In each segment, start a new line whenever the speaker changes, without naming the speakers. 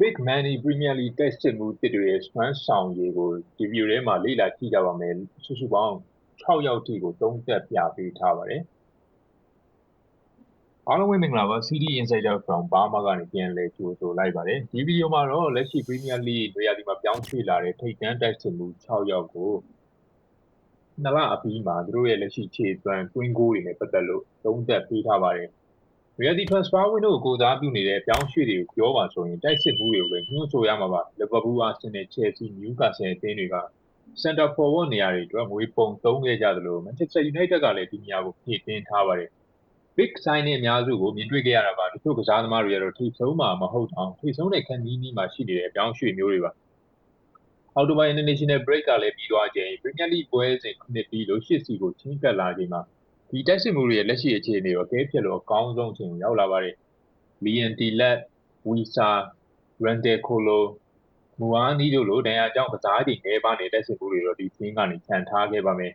Big Money Premier League တက်စစ်မှုတစ်တွေရဲ့စွမ်းဆောင်ရည်ကိုဒီဗီဒီယိုထဲမှာလေ့လာကြည့်ကြပါမယ်စုစုပေါင်း6ယောက်ထိကိုသုံးသက်ပြပေးထားပါတယ်အားလုံးပဲမင်္ဂလာပါ CD Insider from Burma ကနေပြန်လည်ကြိုဆိုလိုက်ပါတယ်ဒီဗီဒီယိုမှာတော့လက်ရှိ Premier League တွေရာဒီမှာပြောင်းရွှေ့လာတဲ့ထိပ်တန်းတက်စစ်မှု6ယောက်ကိုနှစ်လအပြီးမှာသူတို့ရဲ့လက်ရှိခြေသွမ်း twin goal တွေနဲ့ပတ်သက်လို့သုံးသက်ပေးထားပါတယ် reality transfer window ကိုကိုစားပြုနေတဲ့အပြောင်းရွှေ့တွေကိုပြောပါဆိုရင်တိုက်စစ်မှုတွေကိုပဲညှို့ဆိုရမှာပါလီဗာပူးအာဆင်နယ်ချယ်ဆီနယူကာဆယ်အသင်းတွေက center forward နေရာတွေအတွက်ငွေပုံသုံးခဲ့ကြသလို Manchester United ကလည်းဒီနေရာကိုဖြည့်တင်းထားပါတယ် big sign နဲ့အများစုကိုမြင်တွေ့ခဲ့ရတာပါတချို့ကစားသမားတွေကတော့ထိဆုံးမှာမဟုတ်အောင်ထိဆုံးတဲ့ခန်းကြီးနီးမှာရှိနေတဲ့အပြောင်းရွှေ့မျိုးတွေပါအော်တိုဘိုင် international break ကလည်းပြီးသွားချိန် Premier League ပွဲစဉ်ခုနှစ်ပြီးလို့ရှစ်စီကိုချင်းကပ်လာချိန်မှာ ဒီတိုက်စစ်မှုတွေရဲ့လက်ရှိအခြေအနေကိုအကဲဖြတ်လို့အကောင်းဆုံးချိန်ရောက်လာပါတယ်။ Lian Tilat, Wisa, Randall Kolo, မူအားနီးတို့လိုဒဏ်ရာကြောင့်ကစားချိန်နေပါနေတဲ့စစ်မှုတွေတော့ဒီသင်းကနေခြံထားခဲ့ပါမယ်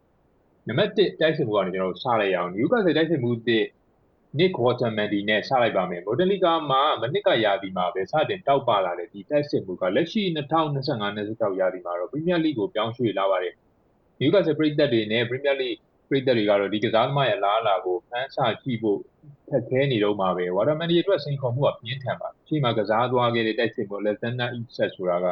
။နံပါတ်1တိုက်စစ်မှုကနေကျွန်တော်တို့စလိုက်ရအောင်။ Newcastle တိုက်စစ်မှုတစ် Nick Watermandy နဲ့စလိုက်ပါမယ်။ Bundesliga မှာမနစ်ကရာသီမှာပဲစတင်တောက်ပလာတဲ့ဒီတိုက်စစ်မှုကလက်ရှိ2025-26ရာသီမှာတော့ Premier League ကိုပြောင်းရွှေ့လာပါတယ်။ Newcastle ပြည်သက်တွေနဲ့ Premier League ပြည်သက်တွေကတော့ဒီကစားသမားရဲ့အလားအလာကိုဖန်ဆကြည့်ဖို့ခက်ခဲနေတော့မှာပဲဝါတာမန်ဒီအတွက်စိန်ခေါ်မှုကပြင်းထန်ပါရှေ့မှာကစားသွားခဲ့တဲ့တိုက်စစ်မှု Alexander Isak ဆိုတာက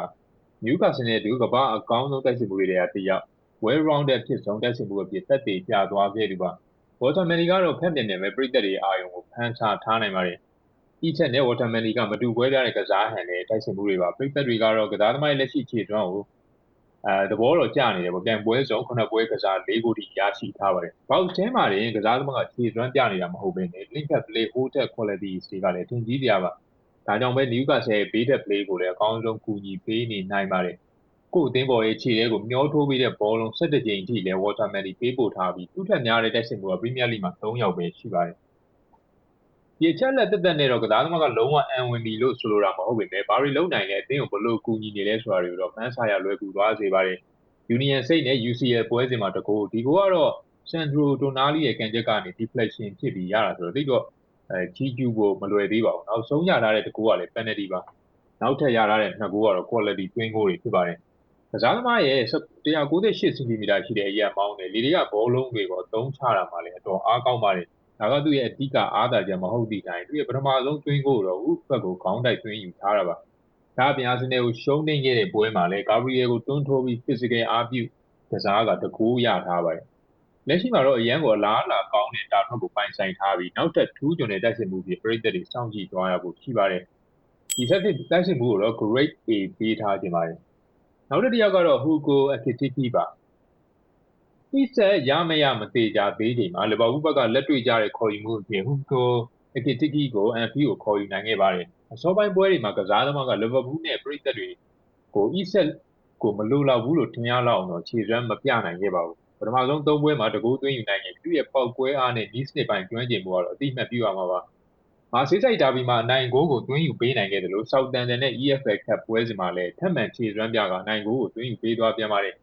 Newcastle နဲ့ဒီကဘာအကောင်းဆုံးတိုက်စစ်မှုတွေတည်းအတယောက် well rounded ဖြစ်ဆုံးတိုက်စစ်မှုအဖြစ်သက်သေပြသွားခဲ့သူပါဝါတာမန်ဒီကတော့ဖက်တင်တယ်ပဲပြည်သက်တွေအာယုံကိုဖန်ဆထားနိုင်ပါတယ် Isak နဲ့ Watermandy ကမတူကွဲပြားတဲ့ကစားဟန်နဲ့တိုက်စစ်မှုတွေပါပြည်သက်တွေကတော့ကစားသမားရဲ့လက်ရှိခြေစွမ်းကို အဲသဘောတော့ကျနေတယ်ပေါ့ပြန်ပွဲစုံခုနှစ်ပွဲကစား၄ဂိုးထိရရှိထားပါတယ်။ box ထဲမှာတင်ကစားသမားကခြေစွမ်းပြနေတာမဟုတ်ဘဲနဲ့ link up play hold up quality တွေကလည်းထင်ကြီးကြပါဒါကြောင့်ပဲ Newcastle ရဲ့ bait play ကိုလည်းအကောင်းဆုံးကူညီပေးနေနိုင်ပါတယ်ကိုအသင်းပေါ်ရဲ့ခြေထဲကိုမျောထိုးပေးတဲ့ဘောလုံး17ကြိမ်ထိလည်း Waterman ပေးပို့ထားပြီးသူ့ထက်များတဲ့တိုက်စစ်မှုက Premier League မှာ3ယောက်ပဲရှိပါတယ် ဒီချက်လက်တက်တက်နဲ့တော့ကစားသမားကလုံးဝအံဝင်ပြီလို့ဆိုလိုတာမဟုတ်ပေမဲ့ဘာတွေလုံးနိုင်လဲအသင်းကိုဘလို့ကူညီနေလဲဆိုတာတွေကိုတော့ဖန်ဆာရလွယ်ကူသွားစေပါတယ် Union စိတ်နဲ့ UCL ပွဲစဉ်မှာတကူဒီကိုကတော့ Sandro Tonali ရဲ့ကန်ချက်ကနေ deflection ဖြစ်ပြီးရတာဆိုတော့တိတော့အဲကြီးကျူးဖို့မလွယ်သေးပါဘူးနောက်ဆုံးရထားတဲ့တကူကလည်း penalty ပါနောက်ထပ်ရထားတဲ့နှစ်ကူကတော့ quality တွင်းကိုတွေဖြစ်ပါတယ်ကစားသမားရဲ့198 cm ရှိတဲ့အရာမောင်းနဲ့လေတွေကဘောလုံးတွေကိုသုံးချတာမှလည်းအတော်အားကောင်းပါတယ် ဒါကသူ့ရဲ့အဓိကအားသာချက်မဟုတ်သည့်တိုင်သူ့ရဲ့ပထမဆုံးတွင်းကိုတော့ဥဖက်ကိုခေါင်းတိုက်တွင်းယူထားတာပါဒါအပြင်အာဆင်နယ်ကိုရှုံးနေခဲ့တဲ့ပွဲမှာလည်းဂါဘရီယယ်ကိုတွန်းထိုးပြီး physical အားပြုကစားကတကူရထားပါတယ်လက်ရှိမှာတော့အရန်ကိုအလားအလာကောင်းတဲ့တာထွက်ကိုပိုင်ဆိုင်ထားပြီးနောက်ထပ်ထူးချွန်တဲ့တိုက်စစ်မှုတွေပြည်သက်တွေစောင့်ကြည့်သွားရဖို့ရှိပါတယ်ဒီဆက်ဖြစ်တိုက်စစ်မှုကိုတော့ grade A ပေးထားခြင်းပါတယ်နောက်တစ်ယောက်ကတော့ Hugo Ekitike ပါ ဤဆက်ရမရမသေးကြသေးချိန်မှာလီဗာပူးဘက်ကလက်တွေ့ကြတဲ့ခေါ်ယူမှုအဖြစ် Hugo Ekitike ကို Anfield ကိုခေါ်ယူနိုင်ခဲ့ပါတယ်အစောပိုင်းပွဲတွေမှာကစားသမားကလီဗာပူးနဲ့ပြည်သက်တွေကိုဤဆက်ကိုမလိုလောက်ဘူးလို့ထင်ရလောက်အောင်တော့ခြေစွမ်းမပြနိုင်ခဲ့ပါဘူးပထမဆုံး၃ပွဲမှာတကူသွင်းယူနိုင်ရင်သူ့ရဲ့ပောက်ကွဲအားနဲ့နီးစနစ်ပိုင်းကျွမ်းကျင်မှုကတော့အတိအမှတ်ပြုရမှာပါမာဆေးဆိုင်ဒါဘီမှာအနိုင်ဂိုးကိုသွင်းယူပေးနိုင်ခဲ့တယ်လို့ဆောက်တန်တန်နဲ့ EFL ကပ်ပွဲစဉ်မှာလည်းထပ်မံခြေစွမ်းပြကအနိုင်ဂိုးကိုသွင်းယူပေးသွားပြန်ပါတယ်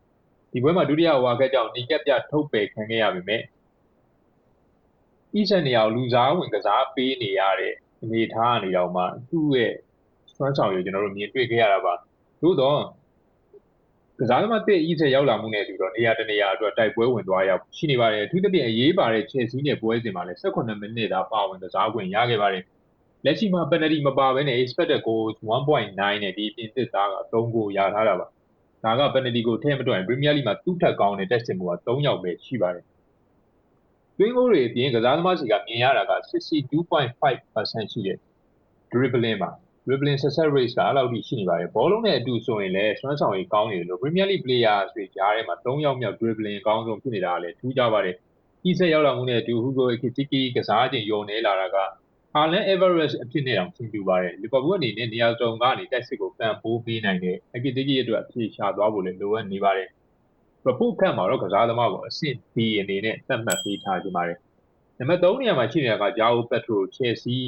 ဒီပွဲမှာဒုတိယဝါကက်ကြောင့်နီကက်ပြထုတ်ပယ်ခံခဲ့ရပေမဲ့ဤစံနေရာလူစားဝင်ကစားပေးနေရတဲ့အနေထားအနေတော့မှသူ့ရဲ့စွမ်းဆောင်ရည်ကျွန်တော်တို့မြင်တွေ့ခဲ့ရတာပါသို့တော့ကစားသမားတစ်ဤဆက်ရောက်လာမှုနဲ့တူတော့နေရာတနေရာအတွက်တိုက်ပွဲဝင်သွားရရှိနေပါတယ်အထူးသဖြင့်အရေးပါတဲ့ Chelsea နဲ့ပွဲစဉ်မှာလည်း18မိနစ်သာပါဝင်ကစားခွင့်ရခဲ့ပါတယ်လက်ရှိမှာ penalty မပါဘဲနဲ့ expected goals 1.9နဲ့ဒီပြင်သစ်သားက3ဂိုးရထားတာပါ ဒါက penalty ကိုထည့်မတွက်ရင် Premier League မှာသူ့ထက်ကောင်းတဲ့တက်စစ်မှုက3ယောက်ပဲရှိပါတယ်တွင်းကိုတွေအပြင်ကစားသမားစီကမြင်ရတာက62.5%ရှိတဲ့ dribbling ပါ dribbling success rate ကအဲ့လောက်ထိရှိနေပါတယ်ဘောလုံးနဲ့အတူဆိုရင်လည်းစွမ်းဆောင်ရည်ကောင်းနေတယ်လို့ Premier League players တွေကြားထဲမှာ၃ယောက်မြောက် dribbling အကောင်းဆုံးဖြစ်နေတာလည်းထူးခြားပါတယ်ဤဆက်ရောက်လာမှုနဲ့အတူ Hugo Ekitike ကစားချိန်ယုံနေလာတာက Harlan Everest အဖြစ်နဲ့တောင်ထင်တူပါတယ်လီဗာပူးအနေနဲ့နေရာစုံကနေတက်စစ်ကိုပံ့ပိုးပေးနိုင်တဲ့ Ekitike အတွက်အဖြေရှာသွားဖို့လည်းလိုအပ်နေပါတယ် report ခန့်မှာတော့ကစားသမားကိုအဆင့် B အနေနဲ့သတ်မှတ်ပေးထားခြင်းပါတယ်နံပါတ်3နေရာမှာရှိနေတာက Joao Pedro Chelsea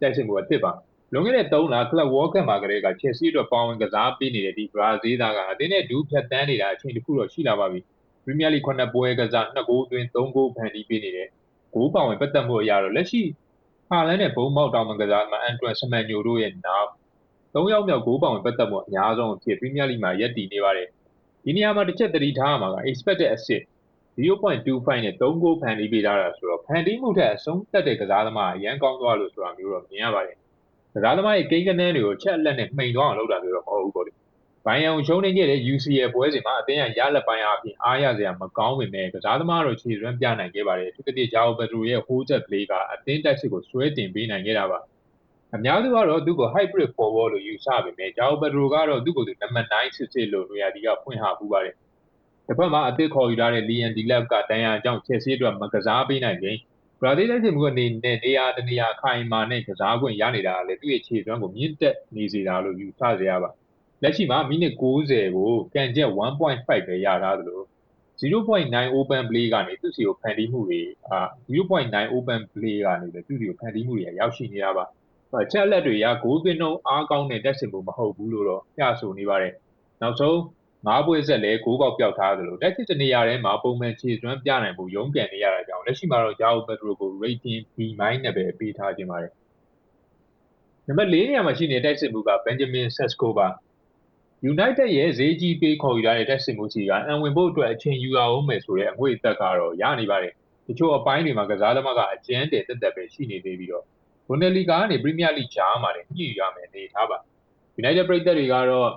တက်စစ်မှုအဖြစ်ပါလွန်ခဲ့တဲ့3လ Club World Cup မှာကလေးက Chelsea အတွက်ပေါဝင်ကစားပေးနေတဲ့ဒီဘရာဇီးသားကအသင်းနဲ့ဒူးဖြတ်တန်းနေတာအချိန်တစ်ခုတော့ရှိလာပါပြီ Premier League 9ပွဲကစား2ဂိုးသွင်း3ဂိုးဖန်တီးပေးနေတယ်ဂိုးပေါဝင်ပတ်သက်မှုအရတော့လက်ရှိ ဟာလန်နဲ့ဘုံမောက်တောင်မကစားမှာအန်တွန်စမန်ညိုတို့ရဲ့နောက်၃ယောက်မြောက်ဂိုးပေါင်ဝင်ပတ်သက်မှုအများဆုံးအဖြစ်ပရီးမီးယားလိမှာရပ်တည်နေပါတယ်ဒီနေရာမှာတစ်ချက်သတိထားရမှာက expected assist 0.25နဲ့3ဂိုးဖန်တီးပေးထားတာဆိုတော့ဖန်တီးမှုထက်အဆုံးသက်တဲ့ကစားသမားအရန်ကောင်းသွားလို့ဆိုတာမျိုးတော့မြင်ရပါတယ်ကစားသမားရဲ့ကိန်းကနန်းတွေကိုချက်အလက်နဲ့မှိန်သွားအောင်လုပ်တာမျိုးတော့မဟုတ်ဘူးပေါ့လေ ဘိုင်ယန်ကိုရှုံးနေခဲ့တဲ့ UCL ပွဲစဉ်မှာအသင်းရရလက်ပိုင်းအပြင်အားရစရာမကောင်းပေမဲ့ကစားသမားတော့ခြေစွမ်းပြနိုင်ခဲ့ပါတယ်သူကတိဂျာအိုဘက်ဒရိုရဲ့ hold up play ကအသင်းတက်စစ်ကိုဆွဲတင်ပေးနိုင်ခဲ့တာပါအများစုကတော့သူ့ကို hybrid forward လို့ယူဆပေမဲ့ဂျာအိုဘက်ဒရိုကတော့သူ့ကိုသူနံပါတ်9စစ်စစ်လို့နေရာဒီကဖွင့်ဟပူပါတယ်တစ်ဖက်မှာအသစ်ခေါ်ယူထားတဲ့လီယန်ဒီလက်ကတန်ရာအကြောင်းချက်စီအတွက်မကစားပေးနိုင်ခြင်းဘရာဇီးလက်ရှိမှုအနေနဲ့နေရာတနေရာခိုင်မာနဲ့ကစားခွင့်ရနေတာကလည်းသူ့ရဲ့ခြေစွမ်းကိုမြင့်တက်နေစေတာလို့ယူဆကြရပါ လက်ရှိမှာမိနစ်60ကိုကန်ချက်1.5ပဲရထားသလို0.9 open play ကနေသူ့စီကိုဖန်တီးမှုတွေအာ0.9 open play ကနေလည်းသူ့စီကိုဖန်တီးမှုတွေရောက်ရှိနေတာပါချက်လက်တွေကဂိုးသွင်းနှုန်းအားကောင်းတဲ့တက်စင်မှုမဟုတ်ဘူးလို့တော့ပြဆိုနေပါတယ်နောက်ဆုံးငါးပွဲဆက်လဲဂိုးပေါက်ပြောက်ထားသလိုတက်စစ်တနေရာထဲမှာပုံမှန်ခြေစွမ်းပြနိုင်ဖို့ရုန်းကန်နေရတာကြောင့်လက်ရှိမှာတော့ဂျာအိုပက်ဒရိုကို rating B- နဲ့ပဲပေးထားခြင်းပါတယ်နံပါတ်၄နေရာမှာရှိနေတဲ့တက်စစ်မှုက Benjamin Sesko ပါ United ရဲ့ဈေးကြီးပေးခေါ်ယူထားတဲ့တက်စစ်မှုစီကအံဝင်ဖို့အတွက်အချိန်ယူရအောင်မယ်ဆိုတဲ့အငွေ့အသက်ကတော့ရနေပါတယ်တချို့အပိုင်းတွေမှာကစားသမားကအကျန်းတည်တက်တက်ပဲရှိနေသေးပြီးတော့ဘွန်ဒလီဂါကနေပရီးမီးယားလိကြားမှာလည်းညှိရမယ်နေထားပါ United ပရိသတ်တွေကတော့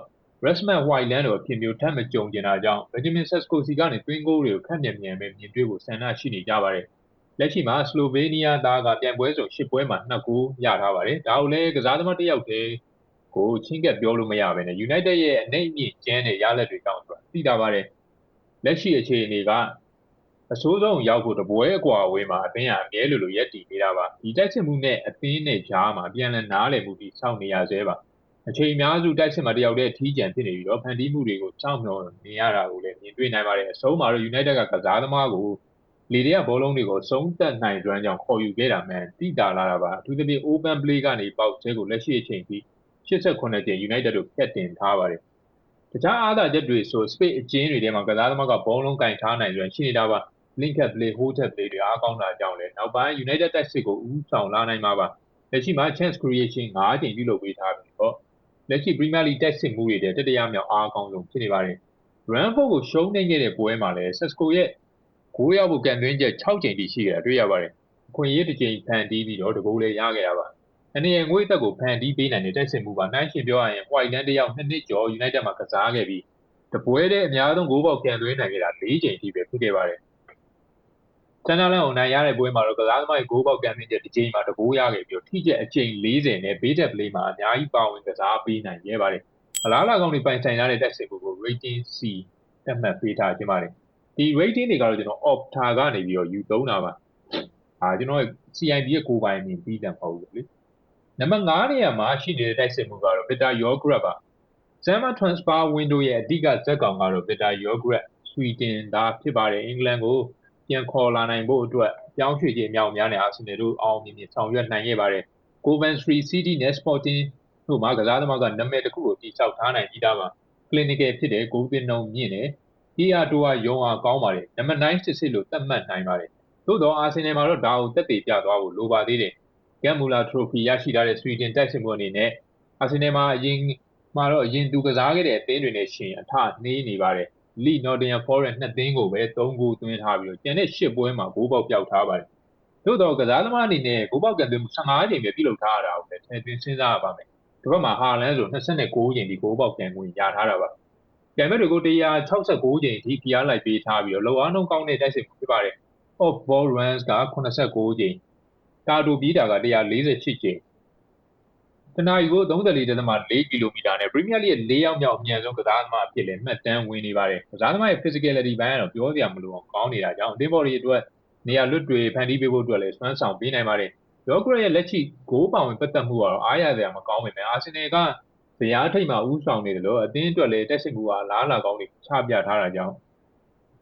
Rasmus Hojlund တို့အဖြစ်မျိုးထပ်မကြုံကျင်တာကြောင့် Benjamin Sesko စီကနေတွင်းဂိုးတွေကိုခက်မြန်မြန်ပဲမြင်တွေ့ဖို့ဆန္ဒရှိနေကြပါတယ်လက်ရှိမှာစလိုဗေးနီးယားသားကပြန်ပွဲစုံ၈ပွဲမှာ2ဂိုးရထားပါတယ်ဒါကိုလည်းကစားသမားတစ်ယောက်တည်း ကိုချင်းကပ်ပြောလို့မရဘဲနဲ့ United ရဲ့အနေအမြင့်ကျန်းတဲ့ရလက်တွေတောင်ဆိုတာသိတာပါတယ်လက်ရှိအခြေအနေကအဆိုးဆုံးရောက်ဖို့တပွဲအကွာအဝေးမှာအသင်းကအမြဲလိုလိုရက်တည်နေတာပါဒီတိုက်စစ်မှုနဲ့အသင်းနဲ့ကြားမှာပြန်လည်နားလည်မှုပြီးစောင့်နေရသေးပါအချိန်အများစုတိုက်စစ်မှာတယောက်တည်းထီးကျန်ဖြစ်နေပြီးတော့ဖန်တီးမှုတွေကိုစောင့်မျှော်နေရတာကိုလည်းမြင်တွေ့နိုင်ပါတယ်အဆုံးမှာတော့ United ကကစားသမားကိုလေတွေကဘောလုံးတွေကိုဆုံးသက်နိုင်စွမ်းကြောင့်ခေါ်ယူခဲ့တာမှန်တိတာလာတာပါအထူးသဖြင့် open play ကနေပေါက်ကျဲကိုလက်ရှိအချိန်ထိ 89ကြိမ် United တို့ဖျက်တင်ထားပါတယ်တခြားအားသာချက်တွေဆို space အကျဉ်းတွေထဲမှာကစားသမားကဘောလုံးကင်ထားနိုင်စွမ်းရှိနေတာပါ link up play hold up play တွေအားကောင်းတာကြောင့်လည်းနောက်ပိုင်း United တက်စစ်ကိုဦးဆောင်လာနိုင်မှာပါလက်ရှိမှာ chance creation 9ကြိမ်ပြုလုပ်ပေးထားပြီးတော့လက်ရှိ Premier League တက်စစ်မှုတွေတဲ့တတိယမြောက်အားကောင်းဆုံးဖြစ်နေပါတယ် Brentford ကိုရှုံးနေခဲ့တဲ့ပွဲမှာလည်း Sesko ရဲ့ဂိုးရောက်ဖို့ကန်သွင်းချက်6ကြိမ်တိရှိခဲ့တာတွေ့ရပါတယ်အခွင့်အရေးတစ်ကြိမ်ဖန်တီးပြီးတော့တကူလည်းရခဲ့တာပါ အနေနဲ့ငွေသက်ကိုဖန်တီးပေးနိုင်တဲ့တက်စစ်မှုပါနိုင်ရှင်ပြောရရင် Whiteland တယောက်နှစ်နှစ်ကျော် United မှာကစားခဲ့ပြီးတပွဲတဲ့အများဆုံးဂိုးပေါက်ကန်သွင်းနိုင်ခဲ့တာ၄ကြိမ်ထိပဲဖြစ်ခဲ့ပါတယ်ဆန်နာလန်ကိုနိုင်ရတဲ့ပွဲမှာတော့ကစားသမားရဲ့ဂိုးပေါက်ကန်သွင်းချက်တစ်ကြိမ်မှာတကူရခဲ့ပြီးတော့ထိချက်အကြိမ်40နဲ့ဘေးတက်ပလေးမှာအများကြီးပါဝင်ကစားပေးနိုင်ခဲ့ပါတယ်အလားလာကောင်းတွေပိုင်ဆိုင်ရတဲ့တက်စစ်မှုကို rating C သတ်မှတ်ပေးထားခြင်းပါတယ်ဒီ rating တွေကတော့ကျွန်တော် opta ကနေပြီးတော့ယူသုံးတာပါအာကျွန်တော် CIB ရဲ့ကိုယ်ပိုင်မြင်ပြီးတယ်မဟုတ်ဘူးလေ နံပါတ်9နေရာမှာရှိနေတဲ့တိုက်စစ်မှုကတော့ Peter Yogurt ပါ Summer transfer window ရဲ့အဓိကဇက်ကောင်ကတော့ Peter Yogurt ဆွီတင်သားဖြစ်ပါတယ်အင်္ဂလန်ကိုပြန်ခေါ်လာနိုင်ဖို့အတွက်ပြောင်းရွှေ့ခြင်းအမြောက်များနဲ့အာဆင်နယ်တို့အောင်မြင်မြင်ဆောင်ရွက်နိုင်ခဲ့ပါတယ် Coventry City နဲ့ Sporting တို့မှာကစားသမားကနာမည်တစ်ခုကိုတိကျထားနိုင်ပြီးသားပါ clinical ဖြစ်တဲ့ဂိုးသွင်းနှုန်းမြင့်တယ် PR တိုးကယုံအားကောင်းပါတယ်နံပါတ်9စစ်စစ်လို့သတ်မှတ်နိုင်ပါတယ်သို့တော့အာဆင်နယ်မှာတော့ဒါကိုတက်တည်ပြသွားဖို့လိုပါသေးတယ် ဂမ်မူလာထရိုဖီရရှိထားတဲ့ဆွီဒင်တိုက်စစ်မှုအနေနဲ့အာဆင်နယ်မှာအရင်မှာတော့အရင်သူကစားခဲ့တဲ့အသင်းတွေနဲ့ရှင်အထနှေးနေပါတယ်လီနော်တင်ယမ်ဖော်ရက်နှစ်သင်းကိုပဲ3ဂိုးသွင်းထားပြီးတော့ကျန်တဲ့10ပွဲမှာဂိုးပေါက်ပြောက်ထားပါတယ်သို့တော့ကစားသမားအနေနဲ့ဂိုးပေါက်ကန်သွင်းမှု15ချိန်ပဲပြုလုပ်ထားရတာကိုလည်းထည့်သွင်းစဉ်းစားရပါမယ်ဒီဘက်မှာဟာလန်ဆို29ချိန်ဒီဂိုးပေါက်ကန်ဝင်ရထားတာပါကံမဲ့တွေကို169ချိန်ထိဖျားလိုက်ပေးထားပြီးတော့လောအားနှုန်းကောင်းတဲ့တိုက်စစ်မှုဖြစ်ပါတယ် off ball runs က89ချိန် တာတိုပြေးတာက148ချိန်တနအီကို34.4ကီလိုမီတာနဲ့ Premier League ရဲ့၄ရောက်မြောက်အမြန်ဆုံးကစားသမားအဖြစ်လည်းမှတ်တမ်းဝင်နေပါတယ်။ကစားသမားရဲ့ physicality ဘိုင်းကတော့ပြောစရာမလိုအောင်ကောင်းနေတာကြောင့်အသင်းဘော်တွေအတွက်နေရာလွတ်တွေဖန်တီးပေးဖို့အတွက်လည်းစွမ်းဆောင်ပေးနိုင်ပါတယ်။ယောဂရက်ရဲ့လက်ရှိဂိုးပောင်ဝင်ပတ်သက်မှုကတော့အားရစရာမကောင်းပေမဲ့အာဆင်နယ်ကဇယားထိပ်မှာဦးဆောင်နေတယ်လို့အသင်းအတွက်လည်းတက်စစ်မှုကလားလာကောင်းတွေချပြထားတာကြောင့်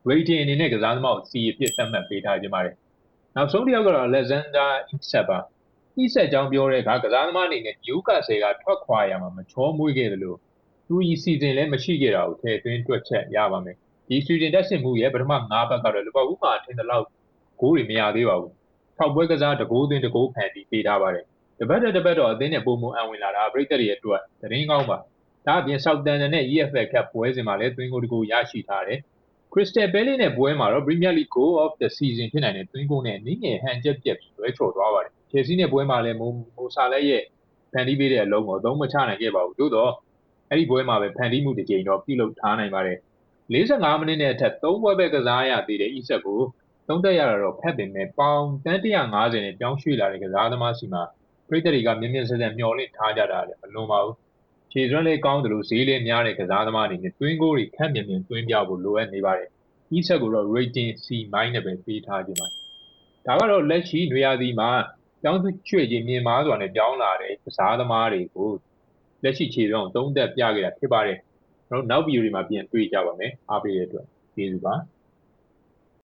rating အနေနဲ့ကစားသမားကို C အဖြစ်သတ်မှတ်ပေးထားခြင်းပါတယ်။ နောက်ဆုံးတစ်ယောက်ကတော့ Alexander Isak ပါ။ဤဆက်ကြောင်းပြောတဲ့အခါကစားသမားအနေနဲ့နျူကာဆယ်ကထွက်ခွာရမှာ မချောမွေ့ခဲ့တယ်လို့သူဤစီဇန်လည်းမရှိခဲ့တာကို ထည့်သွင်းတွက်ချက်ရပါမယ်။ဒီဆွီဒင်တက်စစ်မှုရဲ့ ပထမ၅ဘက်ကတော့လူပောက်ဥမာထင်တဲ့လောက် ဂိုးတွေမရသေးပါဘူး။၆ ပွဲကစားတကိုးသွင်းတကိုးဖန်တီးပေးထားပါတယ်။တတပတ်တစ်တပတ်တော့ အသင်းနဲ့ပုံမအံဝင်လာတာ ပရိသတ်တွေအတွက် သတင်းကောင်းပါ ဒါအပြင် Southampton နဲ့ EFL Cup ပွဲစဉ်မှာလည်း သွင်းကိုတကူရရှိထားတယ် Crystal Palace နဲ့ပွဲမှာတော့ Premier League Goal of the Season ဖြစ်နိုင်တဲ့သွင်းကိုနဲ့နင်းငယ်ဟန်ချက်ပြက်ပြီးလွဲချော်သွားပါတယ် Chelsea နဲ့ပွဲမှာလည်းမိုမိုဆာလက်ရဲ့ဖန်တီးပေးတဲ့အလုံးကိုအသုံးမချနိုင်ခဲ့ပါဘူးသို့တော့အဲ့ဒီပွဲမှာပဲဖန်တီးမှုတစ်ကြိမ်တော့ပြုလုပ်ထားနိုင်ပါတယ်45မိနစ်နဲ့အထက်3ပွဲပဲကစားရသေးတဲ့ Isak ကိုသုံးသက်ရတာတော့ဖက်ပင်မဲ့ပေါင်တန်း150နဲ့ပြောင်းရွှေ့လာတဲ့ကစားသမားစီမှာပြည်သက်တွေကမြင့်မြင့်ဆက်ဆက်မျှော်လင့်ထားကြတာလည်းမလွန်ပါဘူး ခြေစွမ်းလေးကောင်းတယ်လို့ဈေးလေးများတဲ့ကစားသမားတွေနဲ့တွင်းကိုတွေခက်မြင်မြင်တွင်းပြဖို့လိုအပ်နေပါတယ် Isak ကိုတော့ rating C- နဲ့ပဲပေးထားခြင်းပါဒါကတော့လက်ရှိနေရာဒီမှာကျောင်းရွှေ့ခြင်းမြင်မာစွာနဲ့ပြောင်းလာတဲ့ကစားသမားတွေကိုလက်ရှိခြေစွမ်းသုံးသက်ပြခဲ့တာဖြစ်ပါတယ်ကျွန်တော်နောက်ဗီဒီယိုတွေမှာပြန်တွေ့ကြပါမယ်အားပေးတဲ့အတွက်ကျေးဇူးပါ